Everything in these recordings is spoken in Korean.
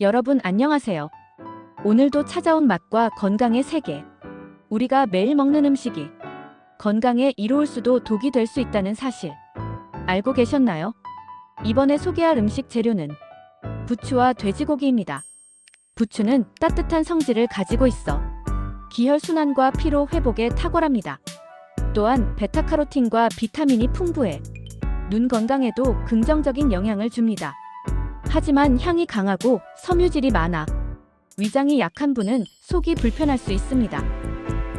여러분 안녕하세요. 오늘도 찾아온 맛과 건강의 세계. 우리가 매일 먹는 음식이 건강에 이로울 수도 독이 될 수 있다는 사실. 알고 계셨나요? 이번에 소개할 음식 재료는 부추와 돼지고기입니다. 부추는 따뜻한 성질을 가지고 있어 기혈순환과 피로 회복에 탁월합니다. 또한 베타카로틴과 비타민이 풍부해 눈 건강에도 긍정적인 영향을 줍니다. 하지만 향이 강하고 섬유질이 많아 위장이 약한 분은 속이 불편할 수 있습니다.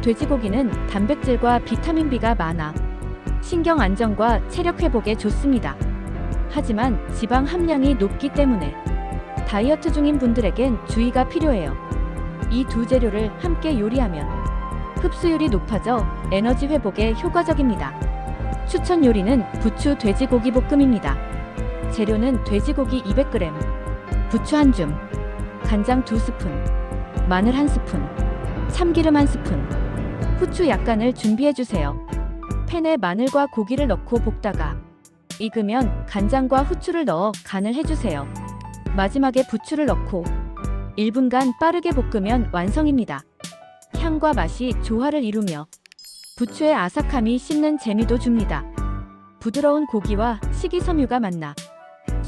돼지고기는 단백질과 비타민 B가 많아 신경 안정과 체력 회복에 좋습니다. 하지만 지방 함량이 높기 때문에 다이어트 중인 분들에겐 주의가 필요해요. 이 두 재료를 함께 요리하면 흡수율이 높아져 에너지 회복에 효과적입니다. 추천 요리는 부추 돼지고기 볶음입니다. 재료는 돼지고기 200g, 부추 한 줌, 간장 2스푼, 마늘 1스푼, 참기름 1스푼, 후추 약간을 준비해 주세요. 팬에 마늘과 고기를 넣고 볶다가 익으면 간장과 후추를 넣어 간을 해주세요. 마지막에 부추를 넣고 1분간 빠르게 볶으면 완성입니다. 향과 맛이 조화를 이루며 부추의 아삭함이 씹는 재미도 줍니다. 부드러운 고기와 식이섬유가 만나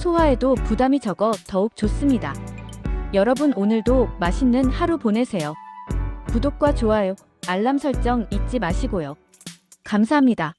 소화에도 부담이 적어 더욱 좋습니다. 여러분 오늘도 맛있는 하루 보내세요. 구독과 좋아요, 알람 설정 잊지 마시고요. 감사합니다.